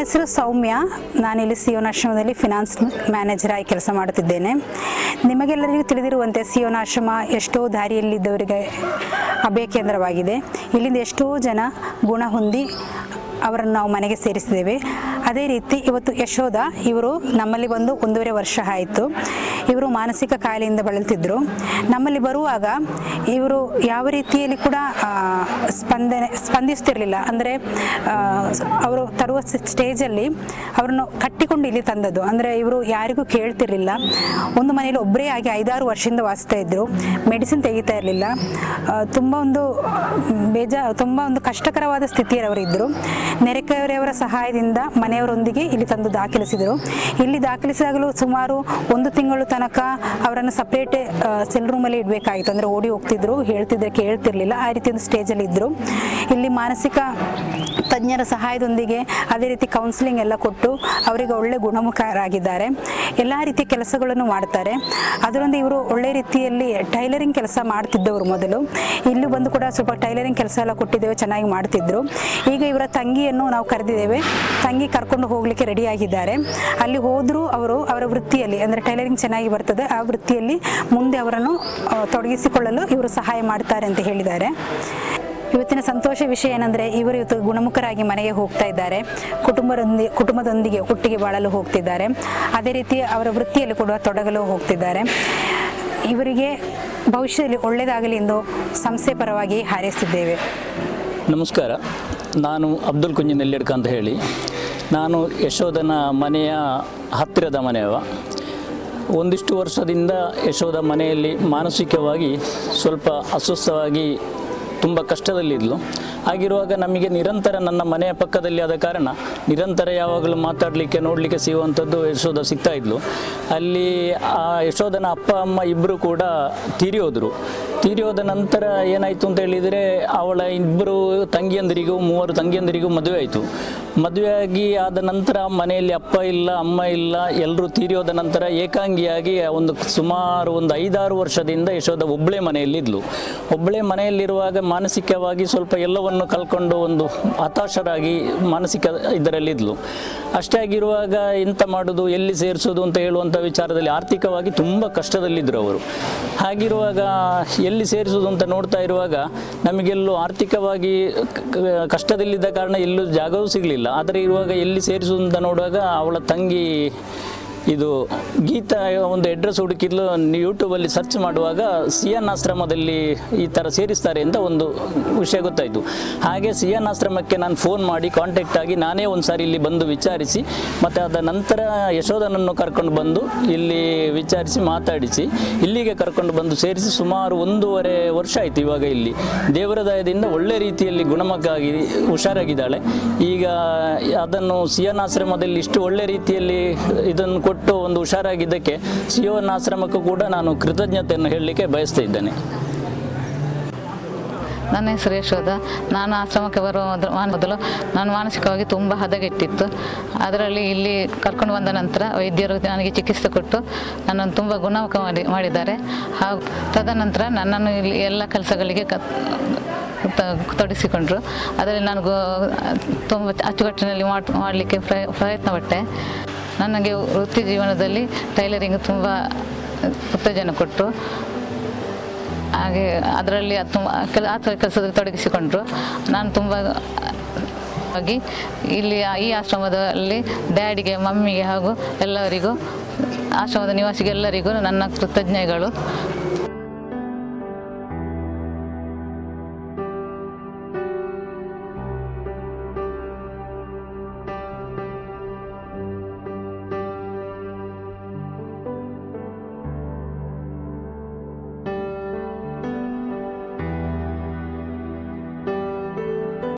ನನ್ನ ಹೆಸರು ಸೌಮ್ಯ. ನಾನಿಲ್ಲಿ ಸಿಯೋನಾಶ್ರಮದಲ್ಲಿ ಫಿನಾನ್ಸ್ ಮ್ಯಾನೇಜರ್ ಆಗಿ ಕೆಲಸ ಮಾಡುತ್ತಿದ್ದೇನೆ. ನಿಮಗೆಲ್ಲರಿಗೂ ತಿಳಿದಿರುವಂತೆ ಸಿಯೋನಾಶ್ರಮ ಎಷ್ಟೋ ದಾರಿಯಲ್ಲಿದ್ದವರಿಗೆ ಅಭಯ ಕೇಂದ್ರವಾಗಿದೆ. ಇಲ್ಲಿಂದ ಎಷ್ಟೋ ಜನ ಗುಣ ಹೊಂದಿ ಅವರನ್ನು ನಾವು ಮನೆಗೆ ಸೇರಿಸಿದ್ದೇವೆ. ಅದೇ ರೀತಿ ಇವತ್ತು ಯಶೋಧ, ಇವರು ನಮ್ಮಲ್ಲಿ ಬಂದು ಒಂದೂವರೆ ವರ್ಷ ಆಯಿತು. ಇವರು ಮಾನಸಿಕ ಕಾಯಿಲೆಯಿಂದ ಬಳಲ್ತಿದ್ರು. ನಮ್ಮಲ್ಲಿ ಬರುವಾಗ ಇವರು ಯಾವ ರೀತಿಯಲ್ಲಿ ಕೂಡ ಸ್ಪಂದನೆ, ಸ್ಪಂದಿಸ್ತಿರಲಿಲ್ಲ. ಅಂದರೆ ಅವರು ತರುವ ಸ್ಟೇಜಲ್ಲಿ ಅವರನ್ನು ಕಟ್ಟಿಕೊಂಡು ಇಲ್ಲಿ ತಂದದ್ದು. ಅಂದರೆ, ಇವರು ಯಾರಿಗೂ ಕೇಳ್ತಿರಲಿಲ್ಲ. ಒಂದು ಮನೆಯಲ್ಲಿ ಒಬ್ಬರೇ ಆಗಿ ಐದಾರು ವರ್ಷದಿಂದ ವಾಸ್ತಾ ಇದ್ದರು ಮೆಡಿಸಿನ್ ತೆಗಿತಾ ಇರಲಿಲ್ಲ. ತುಂಬ ಒಂದು, ಬೇಜಾ, ತುಂಬ ಒಂದು ಕಷ್ಟಕರವಾದ ಸ್ಥಿತಿಯಲ್ಲಿ ಅವರಿದ್ದರು ನೆರೆಕೆರೆಯವರ ಸಹಾಯದಿಂದ ಮನೆಯವರೊಂದಿಗೆ ಇಲ್ಲಿ ತಂದು ದಾಖಲಿಸಿದರು. ಇಲ್ಲಿ ದಾಖಲಿಸಿದಾಗಲೂ ಸುಮಾರು ಒಂದು ತಿಂಗಳು ತನಕ ಅವರನ್ನು ಸಪ್ರೇಟ್ ಸೆಲ್ ರೂಮಲ್ಲಿ ಇಡಬೇಕಾಗಿತ್ತು ಅಂದರೆ ಓಡಿ ಹೋಗ್ತಿದ್ರು, ಹೇಳ್ತಿದ್ರೆ, ಕೇಳ್ತಿರ್ಲಿಲ್ಲ. ಆ ರೀತಿ ಒಂದು ಸ್ಟೇಜಲ್ಲಿ ಇದ್ದರು ಇಲ್ಲಿ ಮಾನಸಿಕ ತಜ್ಞರ ಸಹಾಯದೊಂದಿಗೆ ಅದೇ ರೀತಿ ಕೌನ್ಸಿಲಿಂಗ್ ಎಲ್ಲ ಕೊಟ್ಟು ಅವರಿಗೆ ಒಳ್ಳೆ ಗುಣಮುಖರಾಗಿದ್ದಾರೆ. ಎಲ್ಲ ರೀತಿಯ ಕೆಲಸಗಳನ್ನು ಮಾಡ್ತಾರೆ. ಅದರೊಂದು ಇವರು ಒಳ್ಳೆ ರೀತಿಯಲ್ಲಿ ಟೈಲರಿಂಗ್ ಕೆಲಸ ಮಾಡ್ತಿದ್ದವರು ಮೊದಲು. ಇಲ್ಲಿ ಬಂದು ಕೂಡ ಸ್ವಲ್ಪ ಟೈಲರಿಂಗ್ ಕೆಲಸ ಎಲ್ಲ ಕೊಟ್ಟಿದ್ದೇವೆ, ಚೆನ್ನಾಗಿ ಮಾಡ್ತಿದ್ರು. ಈಗ ಇವರ ತಂಗಿಯನ್ನು ನಾವು ಕರೆದಿದ್ದೇವೆ. ತಂಗಿ ಕರ್ಕೊಂಡು ಹೋಗಲಿಕ್ಕೆ ರೆಡಿ ಆಗಿದ್ದಾರೆ. ಅಲ್ಲಿ ಹೋದರೂ ಅವರು ಅವರ ವೃತ್ತಿಯಲ್ಲಿ, ಅಂದರೆ ಟೈಲರಿಂಗ್ ಚೆನ್ನಾಗಿ ಬರ್ತದೆ, ಆ ವೃತ್ತಿಯಲ್ಲಿ ಮುಂದೆ ಅವರನ್ನು ತೊಡಗಿಸಿಕೊಳ್ಳಲು ಇವರು ಸಹಾಯ ಮಾಡ್ತಾರೆ ಅಂತ ಹೇಳಿದ್ದಾರೆ. ಇವತ್ತಿನ ಸಂತೋಷ ವಿಷಯ ಏನಂದರೆ, ಇವರು ಇವತ್ತು ಗುಣಮುಖರಾಗಿ ಮನೆಗೆ ಹೋಗ್ತಾ ಇದ್ದಾರೆ. ಕುಟುಂಬದೊಂದಿಗೆ ಕುಟುಂಬದೊಂದಿಗೆ ಒಟ್ಟಿಗೆ ಬಾಳಲು ಹೋಗ್ತಿದ್ದಾರೆ. ಅದೇ ರೀತಿ ಅವರ ವೃತ್ತಿಯಲ್ಲಿ ಕೂಡ ತೊಡಗಲು ಹೋಗ್ತಿದ್ದಾರೆ. ಇವರಿಗೆ ಭವಿಷ್ಯದಲ್ಲಿ ಒಳ್ಳೆಯದಾಗಲಿ ಎಂದು ಸಂಸ್ಥೆ ಪರವಾಗಿ ಹಾರೈಸಿದ್ದೇವೆ. ನಮಸ್ಕಾರ. ನಾನು ಅಬ್ದುಲ್ ಕುಂಜಿ ನೆಲ್ಲೆಡ್ಕ ಅಂತ ಹೇಳಿ. ನಾನು ಯಶೋಧನ ಮನೆಯ ಹತ್ತಿರದ ಮನೆಯವ ಒಂದಿಷ್ಟು ವರ್ಷದಿಂದ ಯಶೋಧ ಮನೆಯಲ್ಲಿ ಮಾನಸಿಕವಾಗಿ ಸ್ವಲ್ಪ ಅಸ್ವಸ್ಥವಾಗಿ ತುಂಬ ಕಷ್ಟದಲ್ಲಿದ್ಲು. ಆಗಿರುವಾಗ ನಮಗೆ ನಿರಂತರ ನನ್ನ ಮನೆಯ ಪಕ್ಕದಲ್ಲಿ ಆದ ಕಾರಣ ನಿರಂತರ ಯಾವಾಗಲೂ ಮಾತಾಡಲಿಕ್ಕೆ, ನೋಡಲಿಕ್ಕೆ ಸಿಗುವಂಥದ್ದು ಯಶೋಧ ಸಿಗ್ತಾ ಇದ್ಲು. ಅಲ್ಲಿ ಆ ಯಶೋಧನ ಅಪ್ಪ, ಅಮ್ಮ ಇಬ್ಬರು ಕೂಡ ತೀರಿ ಹೋದರು ತೀರಿ ನಂತರ ಏನಾಯಿತು ಅಂತ ಹೇಳಿದರೆ, ಅವಳ ಇಬ್ಬರು ತಂಗಿಯಂದಿರಿಗೂ, ಮೂವರು ತಂಗಿಯಂದಿರಿಗೂ ಮದುವೆ ಆಯಿತು. ಮದುವೆಯಾಗಿ ಆದ ನಂತರ ಮನೆಯಲ್ಲಿ ಅಪ್ಪ ಇಲ್ಲ, ಅಮ್ಮ ಇಲ್ಲ ಎಲ್ಲರೂ ತೀರಿಯೋದ ನಂತರ ಏಕಾಂಗಿಯಾಗಿ ಒಂದು ಸುಮಾರು ಒಂದು ಐದಾರು ವರ್ಷದಿಂದ ಯಶೋಧ ಒಬ್ಬಳೇ ಮನೆಯಲ್ಲಿದ್ಲು. ಒಬ್ಬಳೇ ಮನೆಯಲ್ಲಿರುವಾಗ ಮಾನಸಿಕವಾಗಿ ಸ್ವಲ್ಪ ಎಲ್ಲವನ್ನು ಕಲ್ಕೊಂಡು ಒಂದು ಹತಾಶರಾಗಿ ಮಾನಸಿಕ ಇದರಲ್ಲಿದ್ಲು. ಅಷ್ಟೇ ಆಗಿರುವಾಗ ಎಂತ ಮಾಡೋದು, ಎಲ್ಲಿ ಸೇರಿಸೋದು ಅಂತ ಹೇಳುವಂಥ ವಿಚಾರದಲ್ಲಿ ಆರ್ಥಿಕವಾಗಿ ತುಂಬ ಕಷ್ಟದಲ್ಲಿದ್ದರು ಅವರು. ಹಾಗಿರುವಾಗ ಎಲ್ಲಿ ಸೇರಿಸೋದು ಅಂತ ನೋಡ್ತಾ ಇರುವಾಗ ನಮಗೆಲ್ಲೂ ಆರ್ಥಿಕವಾಗಿ ಕಷ್ಟದಲ್ಲಿದ್ದ ಕಾರಣ ಎಲ್ಲೂ ಜಾಗವೂ ಸಿಗಲಿಲ್ಲ. ಆದರೆ ಇರುವಾಗ ಎಲ್ಲಿ ಸೇರಿಸುವಂತ ಅಂತ ನೋಡುವಾಗ ಅವಳ ತಂಗಿ ಇದು ಗೀತಾ ಒಂದು ಅಡ್ರೆಸ್ ಹುಡುಕಿದ್ಲು ಯೂಟ್ಯೂಬಲ್ಲಿ ಸರ್ಚ್ ಮಾಡುವಾಗ ಸಿಯನ್ ಆಶ್ರಮದಲ್ಲಿ ಈ ಥರ ಸೇರಿಸ್ತಾರೆ ಅಂತ ಒಂದು ವಿಷಯ ಗೊತ್ತಾಯಿತು. ಹಾಗೆ ಸಿಯನ್ ಆಶ್ರಮಕ್ಕೆ ನಾನು ಫೋನ್ ಮಾಡಿ ಕಾಂಟ್ಯಾಕ್ಟ್ ಆಗಿ ನಾನೇ ಒಂದು ಸಾರಿ ಇಲ್ಲಿ ಬಂದು ವಿಚಾರಿಸಿ, ಮತ್ತು ಅದ ನಂತರ ಯಶೋಧನನ್ನು ಕರ್ಕೊಂಡು ಬಂದು ಇಲ್ಲಿ ವಿಚಾರಿಸಿ ಮಾತಾಡಿಸಿ, ಇಲ್ಲಿಗೆ ಕರ್ಕೊಂಡು ಬಂದು ಸೇರಿಸಿ ಸುಮಾರು ಒಂದೂವರೆ ವರ್ಷ ಆಯಿತು ಇವಾಗ ಇಲ್ಲಿ. ದೇವರ ದಯದಿಂದ ಒಳ್ಳೆ ರೀತಿಯಲ್ಲಿ ಗುಣಮುಖಾಗಿ, ಹುಷಾರಾಗಿದ್ದಾಳೆ. ಈಗ ಅದನ್ನು ಸಿಯನ್ ಆಶ್ರಮದಲ್ಲಿ ಇಷ್ಟು ಒಳ್ಳೆ ರೀತಿಯಲ್ಲಿ ಇದನ್ನು ಕೊಟ್ಟು ಒಂದು ಹುಷಾರಾಗಿದ್ದಕ್ಕೆ ಸಿಯೋನ್ ಆಶ್ರಮಕ್ಕೂ ಕೂಡ ನಾನು ಕೃತಜ್ಞತೆಯನ್ನು ಹೇಳಲಿಕ್ಕೆ ಬಯಸ್ತಾ ಇದ್ದೇನೆ. ನನ್ನ ಹೆಸರು ಯಶೋಧ ನಾನು ಆಶ್ರಮಕ್ಕೆ ಬರುವ ಮೊದಲು ನಾನು ಮಾನಸಿಕವಾಗಿ ತುಂಬ ಹದಗೆಟ್ಟಿತ್ತು. ಅದರಲ್ಲಿ ಇಲ್ಲಿ ಕರ್ಕೊಂಡು ಬಂದ ನಂತರ ವೈದ್ಯರು ನನಗೆ ಚಿಕಿತ್ಸೆ ಕೊಟ್ಟು ನನ್ನನ್ನು ತುಂಬ ಗುಣಮುಖ ಮಾಡಿ, ಮಾಡಿದ್ದಾರೆ. ಹಾಗೂ ತದನಂತರ ನನ್ನನ್ನು ಇಲ್ಲಿ ಎಲ್ಲ ಕೆಲಸಗಳಿಗೆ ಕ, ತ- ತೊಡಗಿಸಿಕೊಂಡ್ರು. ಅದರಲ್ಲಿ ನಾನು ಗೋ- ತುಂಬ ಅಚ್ಚುಕಟ್ಟಿನಲ್ಲಿ ಮಾಡ್, ಮಾಡಲಿಕ್ಕೆ ಪ್ರಯ ಪ್ರಯತ್ನ ಪಟ್ಟೆ ನನಗೆ ವೃತ್ತಿ ಜೀವನದಲ್ಲಿ ಟೈಲರಿಂಗ್ ತುಂಬ ಉತ್ತೇಜನ ಕೊಟ್ಟು, ಹಾಗೆ ಅದರಲ್ಲಿ ಅದು ತುಂಬ, ಕೆಲ, ಆ ಥರ ಕೆಲಸದಲ್ಲಿ ತೊಡಗಿಸಿಕೊಂಡ್ರು. ನಾನು ತುಂಬ ಆಗಿ ಇಲ್ಲಿ ಈ ಆಶ್ರಮದಲ್ಲಿ ಡ್ಯಾಡಿಗೆ, ಮಮ್ಮಿಗೆ ಹಾಗೂ ಎಲ್ಲರಿಗೂ, ಆಶ್ರಮದ ನಿವಾಸಿಗೆಲ್ಲರಿಗೂ ನನ್ನ ಕೃತಜ್ಞೆಗಳು.